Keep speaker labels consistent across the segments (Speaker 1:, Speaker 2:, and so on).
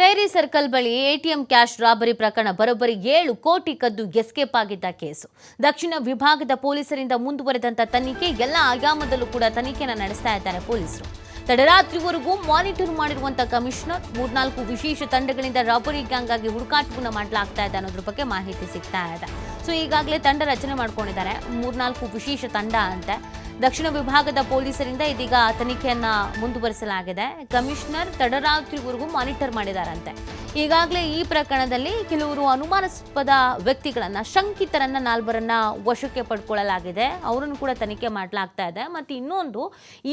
Speaker 1: Dairy circle ಬಳಿ ATM cash robbery ಪ್ರಕರಣ ಬರೋಬ್ಬರಿ ಏಳು ಕೋಟಿ ಕದ್ದು ಎಸ್ಕೇಪ್ ಆಗಿದ್ದ ಕೇಸು. ದಕ್ಷಿಣ ವಿಭಾಗದ ಪೊಲೀಸರಿಂದ ಮುಂದುವರೆದಂತ ತನಿಖೆ ಎಲ್ಲ ಆಯಾಮದಲ್ಲೂ ಕೂಡ ತನಿಖೆನ ನಡೆಸ್ತಾ ಇದ್ದಾರೆ ಪೊಲೀಸರು. ತಡರಾತ್ರಿವರೆಗೂ ಮಾನಿಟರ್ ಮಾಡಿರುವಂತ ಕಮಿಷನರ್, ಮೂರ್ನಾಲ್ಕು ವಿಶೇಷ ತಂಡಗಳಿಂದ ರಾಬರಿ ಗ್ಯಾಂಗ್ ಆಗಿ ಹುಡುಕಾಟವನ್ನು ಮಾಡಲಾಗ್ತಾ ಇದೆ ಅನ್ನೋದ್ರ ಬಗ್ಗೆ ಮಾಹಿತಿ ಸಿಗ್ತಾ ಇದೆ. ಸೊ ಈಗಾಗಲೇ ತಂಡ ರಚನೆ ಮಾಡ್ಕೊಂಡಿದ್ದಾರೆ. ಮೂರ್ನಾಲ್ಕು ವಿಶೇಷ ತಂಡ ಅಂತೆ. ದಕ್ಷಿಣ ವಿಭಾಗದ ಪೊಲೀಸರಿಂದ ಇದೀಗ ತನಿಖೆಯನ್ನ ಮುಂದುವರಿಸಲಾಗಿದೆ. ಕಮಿಷನರ್ ತಡರಾತ್ರಿವರೆಗೂ ಮಾನಿಟರ್ ಮಾಡಿದಾರಂತೆ. ಈಗಾಗಲೇ ಈ ಪ್ರಕರಣದಲ್ಲಿ ಕೆಲವರು ಅನುಮಾನಾಸ್ಪದ ವ್ಯಕ್ತಿಗಳನ್ನು, ಶಂಕಿತರನ್ನ ನಾಲ್ವರನ್ನ ವಶಕ್ಕೆ ಪಡ್ಕೊಳ್ಳಲಾಗಿದೆ. ಅವರನ್ನು ಕೂಡ ತನಿಖೆ ಮಾಡಲಾಗ್ತಾ ಇದೆ. ಮತ್ತು ಇನ್ನೊಂದು,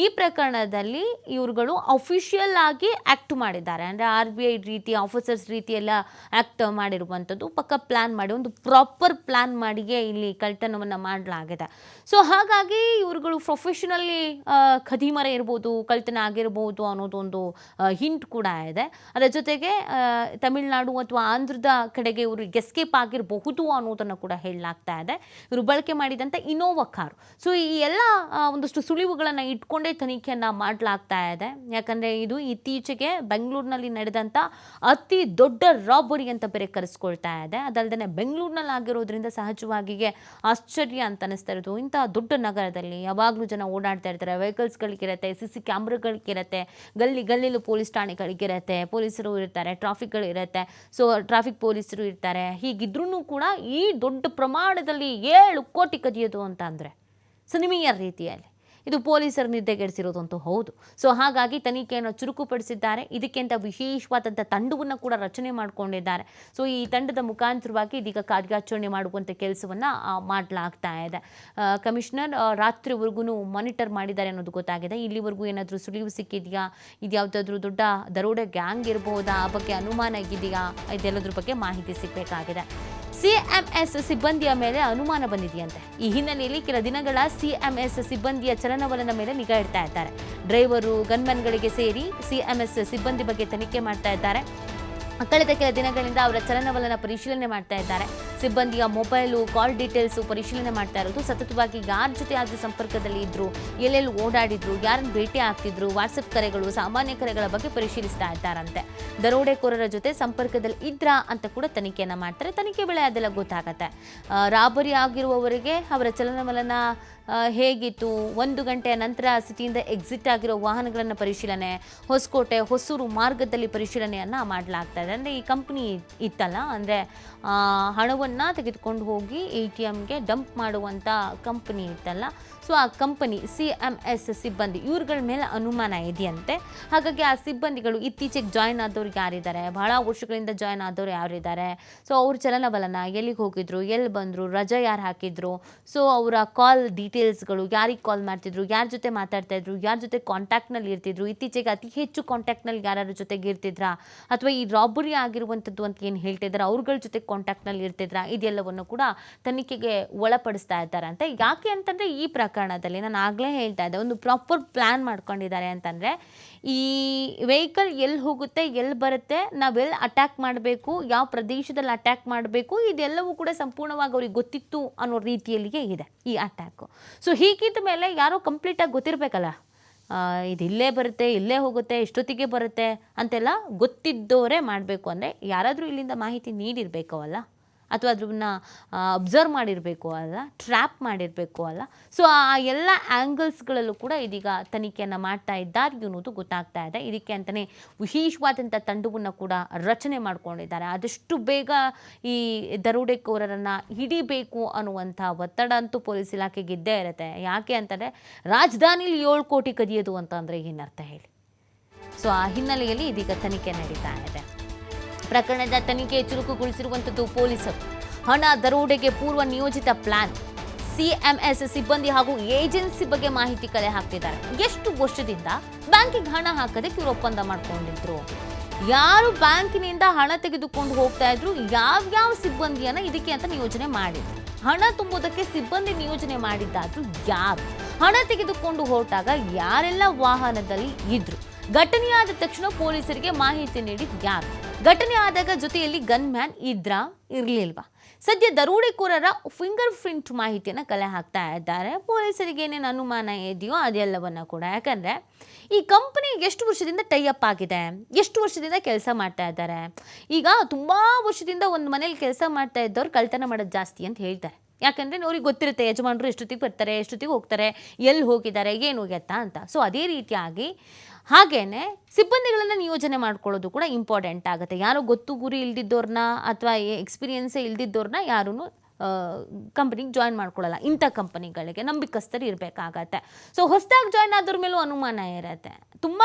Speaker 1: ಈ ಪ್ರಕರಣದಲ್ಲಿ ಇವರುಗಳು ಅಫಿಷಿಯಲ್ ಆಗಿ ಆಕ್ಟ್ ಮಾಡಿದ್ದಾರೆ. ಅಂದರೆ ಆರ್ ಬಿ ಐ ರೀತಿ ಆಫೀಸರ್ಸ್ ರೀತಿಯೆಲ್ಲ ಆ್ಯಕ್ಟ್ ಮಾಡಿರುವಂಥದ್ದು, ಪಕ್ಕ ಪ್ಲಾನ್ ಮಾಡಿ, ಒಂದು ಪ್ರಾಪರ್ ಪ್ಲಾನ್ ಮಾಡಿಯೇ ಇಲ್ಲಿ ಕಳ್ತನವನ್ನು ಮಾಡಲಾಗಿದೆ. ಸೊ ಹಾಗಾಗಿ ಇವರುಗಳು ಪ್ರೊಫೆಷನಲಿ ಖದೀಮರ ಇರ್ಬೋದು, ಕಳ್ತನ ಆಗಿರ್ಬೋದು ಅನ್ನೋದೊಂದು ಹಿಂಟ್ ಕೂಡ ಇದೆ. ಅದರ ಜೊತೆಗೆ ತಮಿಳುನಾಡು ಅಥವಾ ಆಂಧ್ರದ ಕಡೆಗೆ ಇವರು ಎಸ್ಕೇಪ್ ಆಗಿರಬಹುದು ಅನ್ನೋದನ್ನು ಕೂಡ ಹೇಳಲಾಗ್ತಾ ಇದೆ. ಇವರು ಬಳಕೆ ಮಾಡಿದಂಥ ಇನೋವಾ ಕಾರು ಸೊ ಈ ಎಲ್ಲ ಒಂದಷ್ಟು ಸುಳಿವುಗಳನ್ನು ಇಟ್ಕೊಂಡೇ ತನಿಖೆಯನ್ನು ಮಾಡಲಾಗ್ತಾ ಇದೆ. ಯಾಕಂದರೆ ಇದು ಇತ್ತೀಚೆಗೆ ಬೆಂಗಳೂರಿನಲ್ಲಿ ನಡೆದಂಥ ಅತಿ ದೊಡ್ಡ ರಾಬರಿ ಅಂತ ಬೇರೆ ಕರೆಸ್ಕೊಳ್ತಾ ಇದೆ. ಅದಲ್ಲದೆ ಬೆಂಗಳೂರಿನಲ್ಲಿ ಆಗಿರೋದ್ರಿಂದ ಸಹಜವಾಗಿಯೇ ಆಶ್ಚರ್ಯ ಅಂತ ಅನಿಸ್ತಾ ಇರೋದು. ಇಂಥ ದೊಡ್ಡ ನಗರದಲ್ಲಿ ಯಾವಾಗಲೂ ಜನ ಓಡಾಡ್ತಾ ಇರ್ತಾರೆ. ವೆಹಿಕಲ್ಸ್ಗಳಿಗಿರತ್ತೆ ಸಿ ಸಿ ಕ್ಯಾಮ್ರಾಗಳಿಗಿರತ್ತೆ ಗಲ್ಲಿ ಗಲ್ಲಿಲು ಪೊಲೀಸ್ ಠಾಣೆಗಳಿಗಿರತ್ತೆ, ಪೊಲೀಸರು ಇರ್ತಾರೆ ಟ್ರಾಫಿಕ್ಗಳಿರತ್ತೆ ಸೊ ಟ್ರಾಫಿಕ್ ಪೊಲೀಸರು ಇರ್ತಾರೆ. ಹೀಗಿದ್ರೂ ಕೂಡ ಈ ದೊಡ್ಡ ಪ್ರಮಾಣದಲ್ಲಿ ಏಳು ಕೋಟಿ ಕದಿಯೋದು ಅಂತ ಅಂದರೆ ಸಿನಿಮೀಯ ರೀತಿಯಲ್ಲಿ ಇದು ಪೊಲೀಸರು ನಿದ್ದೆಗೆಡಿಸಿರೋದಂತೂ ಹೌದು. ಸೊ ಹಾಗಾಗಿ ತನಿಖೆಯನ್ನು ಚುರುಕುಪಡಿಸಿದ್ದಾರೆ. ಇದಕ್ಕಿಂತ ವಿಶೇಷವಾದಂಥ ತಂಡವನ್ನು ಕೂಡ ರಚನೆ ಮಾಡಿಕೊಂಡಿದ್ದಾರೆ. ಸೊ ಈ ತಂಡದ ಮುಖಾಂತರವಾಗಿ ಇದೀಗ ಕಾರ್ಯಾಚರಣೆ ಮಾಡುವಂಥ ಕೆಲಸವನ್ನು ಮಾಡಲಾಗ್ತಾ ಇದೆ. ಕಮಿಷನರ್ ರಾತ್ರಿವರೆಗೂ ಮಾನಿಟರ್ ಮಾಡಿದ್ದಾರೆ ಅನ್ನೋದು ಗೊತ್ತಾಗಿದೆ. ಇಲ್ಲಿವರೆಗೂ ಏನಾದರೂ ಸುಳಿವು ಸಿಕ್ಕಿದೆಯಾ? ಇದು ಯಾವುದಾದ್ರೂ ದೊಡ್ಡ ದರೋಡೆ ಗ್ಯಾಂಗ್ ಇರಬಹುದಾ ಆ ಬಗ್ಗೆ ಅನುಮಾನ ಆಗಿದೆಯಾ? ಇದೆಲ್ಲದ್ರ ಬಗ್ಗೆ ಮಾಹಿತಿ ಸಿಗಬೇಕಾಗಿದೆ. ಸಿಎಂಎಸ್ ಸಿಬ್ಬಂದಿಯ ಮೇಲೆ ಅನುಮಾನ ಬಂದಿದೆಯಂತೆ. ಈ ಹಿನ್ನೆಲೆಯಲ್ಲಿ ಕೆಲ ದಿನಗಳ ಸಿಎಂಎಸ್ ಸಿಬ್ಬಂದಿಯ ಚಲನವಲನ ಮೇಲೆ ನಿಗಾ ಇಡ್ತಾ ಇದ್ದಾರೆ. ಡ್ರೈವರು ಗನ್ಮನ್ಗಳಿಗೆ ಸೇರಿ ಸಿಎಂಎಸ್ ಸಿಬ್ಬಂದಿ ಬಗ್ಗೆ ತನಿಖೆ ಮಾಡ್ತಾ ಇದ್ದಾರೆ. ಕಳೆದ ಕೆಲ ದಿನಗಳಿಂದ ಅವರ ಚಲನವಲನ ಪರಿಶೀಲನೆ ಮಾಡ್ತಾ ಇದ್ದಾರೆ. ಸಿಬ್ಬಂದಿಯ ಮೊಬೈಲು, ಕಾಲ್ ಡೀಟೇಲ್ಸ್ ಪರಿಶೀಲನೆ ಮಾಡ್ತಾ ಇರೋದು ಸತತವಾಗಿ ಯಾರ ಜೊತೆ ಆದರೂ ಸಂಪರ್ಕದಲ್ಲಿ ಇದ್ರು, ಎಲ್ಲೆಲ್ಲಿ ಓಡಾಡಿದ್ರು, ಯಾರನ್ನು ಭೇಟಿ ಆಗ್ತಿದ್ರು ವಾಟ್ಸಪ್ ಕರೆಗಳು, ಸಾಮಾನ್ಯ ಕರೆಗಳ ಬಗ್ಗೆ ಪರಿಶೀಲಿಸ್ತಾ ಇದ್ದಾರಂತೆ. ದರೋಡೆಕೋರರ ಜೊತೆ ಸಂಪರ್ಕದಲ್ಲಿ ಇದ್ರಾ ಅಂತ ಕೂಡ ತನಿಖೆಯನ್ನು ಮಾಡ್ತಾರೆ. ತನಿಖೆ ಬೆಳೆ ಅದೆಲ್ಲ ಗೊತ್ತಾಗತ್ತೆ. ರಾಬರಿ ಆಗಿರುವವರಿಗೆ ಅವರ ಚಲನವಲನ ಹೇಗಿತ್ತು? ಒಂದು ಗಂಟೆಯ ನಂತರ ಸಿಟಿಯಿಂದ ಎಕ್ಸಿಟ್ ಆಗಿರೋ ವಾಹನಗಳನ್ನು ಪರಿಶೀಲನೆ, ಹೊಸಕೋಟೆ, ಹೊಸೂರು ಮಾರ್ಗದಲ್ಲಿ ಪರಿಶೀಲನೆಯನ್ನು ಮಾಡಲಾಗ್ತಾ ಅಂದರೆ ಈ ಕಂಪ್ನಿ ಇತ್ತಲ್ಲ, ಅಂದರೆ ಹಣವನ್ನು ತೆಗೆದುಕೊಂಡು ಹೋಗಿ ಎ ಟಿ ಎಮ್ಗೆ ಡಂಪ್ ಮಾಡುವಂಥ ಕಂಪನಿ ಇತ್ತಲ್ಲ. ಸೊ ಆ ಕಂಪನಿ ಸಿ ಎಂ ಎಸ್ ಸಿಬ್ಬಂದಿ, ಇವ್ರಗಳ ಮೇಲೆ ಅನುಮಾನ ಇದೆಯಂತೆ. ಹಾಗಾಗಿ ಆ ಸಿಬ್ಬಂದಿಗಳು ಇತ್ತೀಚೆಗೆ ಜಾಯ್ನ್ ಆದವ್ರು ಯಾರಿದ್ದಾರೆ? ಬಹಳ ವರ್ಷಗಳಿಂದ ಜಾಯ್ನ್ ಆದವ್ರು ಯಾರಿದ್ದಾರೆ? ಸೊ ಅವ್ರ ಚಲನವಲನ ಎಲ್ಲಿಗೆ ಹೋಗಿದ್ರು? ಎಲ್ಲಿ ಬಂದರು? ರಜೆ ಯಾರು ಹಾಕಿದ್ರು? ಸೊ ಅವರ ಕಾಲ್ ಡೀಟೇಲ್ಸ್ಗಳು ಯಾರಿಗೆ ಕಾಲ್ ಮಾಡ್ತಿದ್ರು? ಯಾರ ಜೊತೆ ಮಾತಾಡ್ತಾ ಇದ್ರು? ಯಾರ ಜೊತೆ ಕಾಂಟ್ಯಾಕ್ಟ್ನಲ್ಲಿ ಇರ್ತಿದ್ರು? ಇತ್ತೀಚೆಗೆ ಅತಿ ಹೆಚ್ಚು ಕಾಂಟ್ಯಾಕ್ಟ್ನಲ್ಲಿ ಯಾರ್ಯಾರ ಜೊತೆಗೆ ಇರ್ತಿದ್ರಾ? ಅಥವಾ ಈ ರಾಬರಿ ಆಗಿರುವಂಥದ್ದು ಅಂತ ಏನು ಹೇಳ್ತಿದ್ದಾರೆ ಅವ್ರಗಳ ಜೊತೆ ಕಾಂಟ್ಯಾಕ್ಟ್ನಲ್ಲಿ ಇರ್ತಿದ್ರ ಇದೆಲ್ಲವನ್ನು ಕೂಡ ತನಿಖೆಗೆ ಒಳಪಡಿಸ್ತಾ ಇದ್ದಾರೆ ಅಂತ. ಯಾಕೆ ಅಂತಂದರೆ ಈ ಪ್ರಕರಣದಲ್ಲಿ ನಾನು ಆಗಲೇ ಹೇಳ್ತಾ ಇದ್ದೆ, ಒಂದು ಪ್ರಾಪರ್ ಪ್ಲ್ಯಾನ್ ಮಾಡ್ಕೊಂಡಿದ್ದಾರೆ ಅಂತಂದರೆ, ಈ ವೆಹಿಕಲ್ ಎಲ್ಲಿ ಹೋಗುತ್ತೆ ಎಲ್ಲಿ ಬರುತ್ತೆ ನಾವೆಲ್ಲಿ ಅಟ್ಯಾಕ್ ಮಾಡಬೇಕು, ಯಾವ ಪ್ರದೇಶದಲ್ಲಿ ಅಟ್ಯಾಕ್ ಮಾಡಬೇಕು, ಇದೆಲ್ಲವೂ ಕೂಡ ಸಂಪೂರ್ಣವಾಗಿ ಅವ್ರಿಗೆ ಗೊತ್ತಿತ್ತು ಅನ್ನೋ ರೀತಿಯಲ್ಲಿಯೇ ಇದೆ ಈ ಅಟ್ಯಾಕು ಸೊ ಹೀಗಿದ್ದ ಮೇಲೆ ಯಾರೋ ಕಂಪ್ಲೀಟಾಗಿ ಗೊತ್ತಿರಬೇಕಲ್ಲ? ಇದು ಇಲ್ಲೇ ಬರುತ್ತೆ, ಇಲ್ಲೇ ಹೋಗುತ್ತೆ ಎಷ್ಟೊತ್ತಿಗೆ ಬರುತ್ತೆ ಅಂತೆಲ್ಲ ಗೊತ್ತಿದ್ದೋರೇ ಮಾಡಬೇಕು. ಅಂದರೆ ಯಾರಾದರೂ ಇಲ್ಲಿಂದ ಮಾಹಿತಿ ನೀಡಿರಬೇಕು ಅಲ್ಲ ಅಥವಾ ಅದನ್ನ ಅಬ್ಸರ್ವ್ ಮಾಡಿರಬೇಕು ಅಲ್ಲ ಟ್ರ್ಯಾಪ್ ಮಾಡಿರಬೇಕು ಅಲ್ಲ. ಸೊ ಆ ಎಲ್ಲ ಆ್ಯಂಗಲ್ಸ್ಗಳಲ್ಲೂ ಕೂಡ ಇದೀಗ ತನಿಖೆಯನ್ನು ಮಾಡ್ತಾ ಇದ್ದಾರೆ ಅನ್ನೋದು ಗೊತ್ತಾಗ್ತಾ ಇದೆ. ಇದಕ್ಕೆ ಅಂತಲೇ ವಿಶೇಷವಾದಂಥ ತಂಡವನ್ನು ಕೂಡ ರಚನೆ ಮಾಡಿಕೊಂಡಿದ್ದಾರೆ. ಆದಷ್ಟು ಬೇಗ ಈ ದರೋಡೆಕೋರರನ್ನು ಹಿಡಿಬೇಕು ಅನ್ನುವಂಥ ಒತ್ತಡ ಅಂತೂ ಪೊಲೀಸ್ ಇಲಾಖೆಗೆ ಇದ್ದೇ ಇರುತ್ತೆ. ಯಾಕೆ ಅಂತಂದರೆ, ರಾಜಧಾನಿಲಿ ಏಳು ಕೋಟಿ ಕದಿಯೋದು ಅಂತ ಅಂದರೆ ಏನರ್ಥ ಹೇಳಿ? ಸೊ ಆ ಹಿನ್ನೆಲೆಯಲ್ಲಿ ಇದೀಗ ತನಿಖೆ ನಡೀತಾ ಇದೆ. ಪ್ರಕರಣದ ತನಿಖೆ ಚುರುಕುಗೊಳಿಸಿರುವಂಥದ್ದು ಪೊಲೀಸರು. ಹಣ ದರೋಡೆಗೆ ಪೂರ್ವ ನಿಯೋಜಿತ ಪ್ಲಾನ್. ಸಿಎಂಎಸ್ ಸಿಬ್ಬಂದಿ ಹಾಗೂ ಏಜೆನ್ಸಿ ಬಗ್ಗೆ ಮಾಹಿತಿ ಕಲೆ ಹಾಕ್ತಿದ್ದಾರೆ. ಎಷ್ಟು ವರ್ಷದಿಂದ ಬ್ಯಾಂಕಿಗೆ ಹಣ ಹಾಕೋದಕ್ಕೆ ಇವರು ಒಪ್ಪಂದ ಮಾಡ್ಕೊಂಡಿದ್ರು? ಯಾರು ಬ್ಯಾಂಕಿನಿಂದ ಹಣ ತೆಗೆದುಕೊಂಡು ಹೋಗ್ತಾ ಇದ್ರು? ಯಾವ್ಯಾವ ಸಿಬ್ಬಂದಿಯನ್ನ ಇದಕ್ಕೆ ಅಂತ ನಿಯೋಜನೆ ಮಾಡಿದ್ರು? ಹಣ ತುಂಬುವುದಕ್ಕೆ ಸಿಬ್ಬಂದಿ ನಿಯೋಜನೆ ಮಾಡಿದ್ದಾದ್ರು ಯಾರು? ಹಣ ತೆಗೆದುಕೊಂಡು ಹೊರಟಾಗ ಯಾರೆಲ್ಲ ವಾಹನದಲ್ಲಿ ಇದ್ರು? ಘಟನೆಯಾದ ತಕ್ಷಣ ಪೊಲೀಸರಿಗೆ ಮಾಹಿತಿ ನೀಡಿದ್ ಯಾರು? ಘಟನೆ ಆದಾಗ ಜೊತೆಯಲ್ಲಿ ಗನ್ ಮ್ಯಾನ್ ಇದ್ರಾ? ಇರಲಿಲ್ವಾ? ಸದ್ಯ ದರೋಡೆಕೋರರ ಫಿಂಗರ್ ಪ್ರಿಂಟ್ ಮಾಹಿತಿಯನ್ನು ಕಲೆ ಹಾಕ್ತಾ ಇದ್ದಾರೆ. ಪೊಲೀಸರಿಗೆ ಏನೇನು ಅನುಮಾನ ಇದೆಯೋ ಅದೆಲ್ಲವನ್ನು ಕೂಡ. ಯಾಕಂದ್ರೆ, ಈ ಕಂಪನಿ ಎಷ್ಟು ವರ್ಷದಿಂದ ಟೈ ಅಪ್ ಆಗಿದೆ? ಎಷ್ಟು ವರ್ಷದಿಂದ ಕೆಲಸ ಮಾಡ್ತಾ ಇದ್ದಾರೆ? ಈಗ ತುಂಬಾ ವರ್ಷದಿಂದ ಒಂದು ಮನೇಲಿ ಕೆಲಸ ಮಾಡ್ತಾ ಇದ್ದವ್ರು ಕಳ್ತನ ಮಾಡೋದು ಜಾಸ್ತಿ ಅಂತ ಹೇಳ್ತಾರೆ. ಯಾಕಂದರೆ ಅವ್ರಿಗೆ ಗೊತ್ತಿರುತ್ತೆ ಯಜಮಾನರು ಎಷ್ಟೊತ್ತಿಗೆ ಬರ್ತಾರೆ, ಎಷ್ಟೊತ್ತಿಗೆ ಹೋಗ್ತಾರೆ ಎಲ್ಲಿ ಹೋಗಿದ್ದಾರೆ, ಏನು ಹೋಗ್ಯತ್ತಾ ಅಂತ. ಸೊ ಅದೇ ರೀತಿಯಾಗಿ ಹಾಗೇನೆ ಸಿಬ್ಬಂದಿಗಳನ್ನು ನಿಯೋಜನೆ ಮಾಡ್ಕೊಳ್ಳೋದು ಕೂಡ ಇಂಪಾರ್ಟೆಂಟ್ ಆಗುತ್ತೆ. ಯಾರೋ ಗೊತ್ತು ಗುರಿ ಇಲ್ದಿದ್ದವ್ರನ್ನ ಅಥವಾ ಎಕ್ಸ್ಪೀರಿಯನ್ಸೇ ಇಲ್ದಿದ್ದವ್ರನ್ನ ಯಾರೂ ಕಂಪ್ನಿಗೆ ಜಾಯ್ನ್ ಮಾಡ್ಕೊಳ್ಳಲ್ಲ. ಇಂಥ ಕಂಪನಿಗಳಿಗೆ ನಂಬಿಕಸ್ತರು ಇರಬೇಕಾಗತ್ತೆ. ಸೊ ಹೊಸದಾಗಿ ಜಾಯ್ನ್ ಆದ್ರ ಮೇಲೂ ಅನುಮಾನ ಇರುತ್ತೆ. ತುಂಬ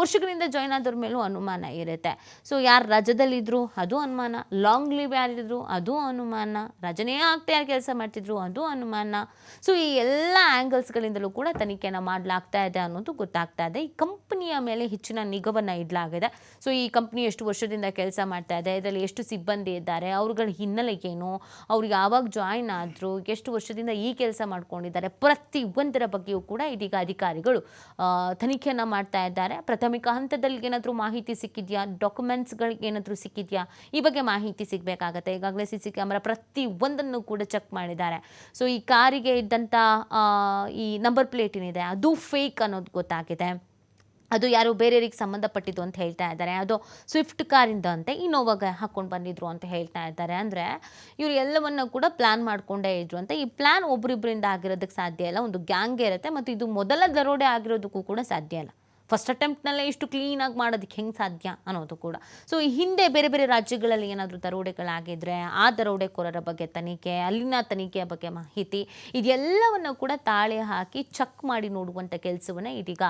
Speaker 1: ವರ್ಷಗಳಿಂದ ಜಾಯ್ನ್ ಆದ್ರ ಮೇಲೂ ಅನುಮಾನ ಇರುತ್ತೆ. ಸೊ ಯಾರು ರಜದಲ್ಲಿದ್ದರು ಅದು ಅನುಮಾನ ಲಾಂಗ್ ಲೀವ್ ಯಾರಿದ್ರು ಅದು ಅನುಮಾನ, ರಜನೇ ಆಗ್ತಾ ಯಾರು ಕೆಲಸ ಮಾಡ್ತಿದ್ರು ಅದು ಅನುಮಾನ. ಸೊ ಈ ಎಲ್ಲ ಆ್ಯಂಗಲ್ಸ್ಗಳಿಂದಲೂ ಕೂಡ ತನಿಖೆನ ಮಾಡಲಾಗ್ತಾ ಇದೆ ಅನ್ನೋದು ಗೊತ್ತಾಗ್ತಾ ಇದೆ. ಈ ಕಂಪ್ನಿಯ ಮೇಲೆ ಹೆಚ್ಚಿನ ನಿಗವನ್ನು ಇಡಲಾಗಿದೆ. ಸೊ ಈ ಕಂಪ್ನಿ ಎಷ್ಟು ವರ್ಷದಿಂದ ಕೆಲಸ ಮಾಡ್ತಾ ಇದೆ, ಇದರಲ್ಲಿ ಎಷ್ಟು ಸಿಬ್ಬಂದಿ ಇದ್ದಾರೆ, ಅವ್ರಗಳ ಹಿನ್ನೆಲೆ ಏನು ಅವ್ರು ಯಾವಾಗ ಜಾಯಿನ್ ಆದರು, ಎಷ್ಟು ವರ್ಷದಿಂದ ಈ ಕೆಲಸ ಮಾಡ್ಕೊಂಡಿದ್ದಾರೆ, ಪ್ರತಿ ಒಂದರ ಬಗ್ಗೆಯೂ ಕೂಡ ಇದೀಗ ಅಧಿಕಾರಿಗಳು ತನಿಖೆಯನ್ನು ಮಾಡ್ತಾ ಇದ್ದಾರೆ. ಪ್ರಾಥಮಿಕ ಹಂತದಲ್ಲಿ ಏನಾದರೂ ಮಾಹಿತಿ ಸಿಕ್ಕಿದೆಯಾ? ಡಾಕ್ಯುಮೆಂಟ್ಸ್ಗಳಿಗೆ ಏನಾದರೂ ಸಿಕ್ಕಿದೆಯಾ? ಈ ಬಗ್ಗೆ ಮಾಹಿತಿ ಸಿಗಬೇಕಾಗತ್ತೆ. ಈಗಾಗಲೇ ಸಿ ಸಿ ಕ್ಯಾಮ್ರಾ ಪ್ರತಿ ಒಂದನ್ನು ಕೂಡ ಚೆಕ್ ಮಾಡಿದ್ದಾರೆ. ಸೊ ಈ ಕಾರಿಗೆ ಇದ್ದಂಥ ಈ ನಂಬರ್ ಪ್ಲೇಟ್ ಏನಿದೆ, ಅದು ಫೇಕ್ ಅನ್ನೋದು ಗೊತ್ತಾಗಿದೆ. ಅದು ಯಾರು ಬೇರೆಯವರಿಗೆ ಸಂಬಂಧಪಟ್ಟಿದ್ದು ಅಂತ ಹೇಳ್ತಾ ಇದ್ದಾರೆ. ಅದು ಸ್ವಿಫ್ಟ್ ಕಾರಿಂದ ಅಂತೆ ಇನೋವಾಗ ಹಾಕ್ಕೊಂಡು ಬಂದಿದ್ರು ಅಂತ ಹೇಳ್ತಾ ಇದ್ದಾರೆ. ಅಂದರೆ ಇವರು ಎಲ್ಲವನ್ನು ಕೂಡ ಪ್ಲ್ಯಾನ್ ಮಾಡಿಕೊಂಡೇ ಇದ್ರು ಅಂತ. ಈ ಪ್ಲ್ಯಾನ್ ಒಬ್ಬರಿಬ್ಬರಿಂದ ಆಗಿರೋದಕ್ಕೆ ಸಾಧ್ಯ ಇಲ್ಲ. ಒಂದು ಗ್ಯಾಂಗ್ ಇರುತ್ತೆ. ಮತ್ತು ಇದು ಮೊದಲ ದರೋಡೆ ಆಗಿರೋದಕ್ಕೂ ಕೂಡ ಸಾಧ್ಯ ಇಲ್ಲ. ಫಸ್ಟ್ ಅಟೆಂಪ್ಟ್ನಲ್ಲೇ ಇಷ್ಟು ಕ್ಲೀನಾಗಿ ಮಾಡೋದಕ್ಕೆ ಹೆಂಗೆ ಸಾಧ್ಯ ಅನ್ನೋದು ಕೂಡ. ಸೊ ಹಿಂದೆ ಬೇರೆ ಬೇರೆ ರಾಜ್ಯಗಳಲ್ಲಿ ಏನಾದರೂ ದರೋಡೆಗಳಾಗಿದ್ದರೆ ಆ ದರೋಡೆಕೋರರ ಬಗ್ಗೆ ತನಿಖೆ, ಅಲ್ಲಿನ ತನಿಖೆಯ ಬಗ್ಗೆ ಮಾಹಿತಿ, ಇದೆಲ್ಲವನ್ನು ಕೂಡ ತಾಳೆ ಹಾಕಿ ಚೆಕ್ ಮಾಡಿ ನೋಡುವಂಥ ಕೆಲಸವನ್ನು ಇದೀಗ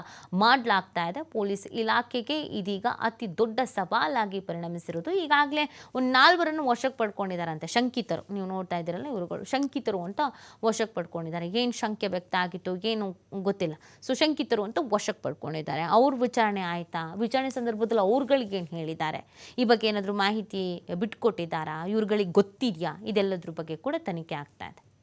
Speaker 1: ಮಾಡಲಾಗ್ತಾ ಇದೆ. ಪೊಲೀಸ್ ಇಲಾಖೆಗೆ ಇದೀಗ ಅತಿ ದೊಡ್ಡ ಸವಾಲಾಗಿ ಪರಿಣಮಿಸಿರೋದು. ಈಗಾಗಲೇ ಒಂದು ನಾಲ್ವರನ್ನು ವಶಕ್ಕೆ ಪಡ್ಕೊಂಡಿದ್ದಾರಂತೆ ಶಂಕಿತರು. ನೀವು ನೋಡ್ತಾ ಇದ್ದೀರಲ್ಲ ಇವರುಗಳು, ಶಂಕಿತರು ಅಂತ ವಶಕ್ಕೆ ಪಡ್ಕೊಂಡಿದ್ದಾರೆ. ಏನು ಶಂಕೆ ವ್ಯಕ್ತ ಆಗಿತ್ತು, ಏನು ಗೊತ್ತಿಲ್ಲ. ಸೊ ಶಂಕಿತರು ಅಂತ ವಶಕ್ಕೆ ಪಡ್ಕೊಂಡಿದ್ದಾರೆ. ಅವ್ರ ವಿಚಾರಣೆ ಆಯಿತಾ? ವಿಚಾರಣೆ ಸಂದರ್ಭದಲ್ಲಿ ಅವ್ರುಗಳಿಗೆ ಏನು ಹೇಳಿದ್ದಾರೆ? ಈ ಬಗ್ಗೆ ಏನಾದರೂ ಮಾಹಿತಿ ಬಿಟ್ಕೊಟ್ಟಿದ್ದಾರಾ? ಇವ್ರುಗಳಿಗೆ ಗೊತ್ತಿದೆಯಾ? ಇದೆಲ್ಲದ್ರ ಬಗ್ಗೆ ಕೂಡ ತನಿಖೆ ಆಗ್ತಾ ಇದೆ.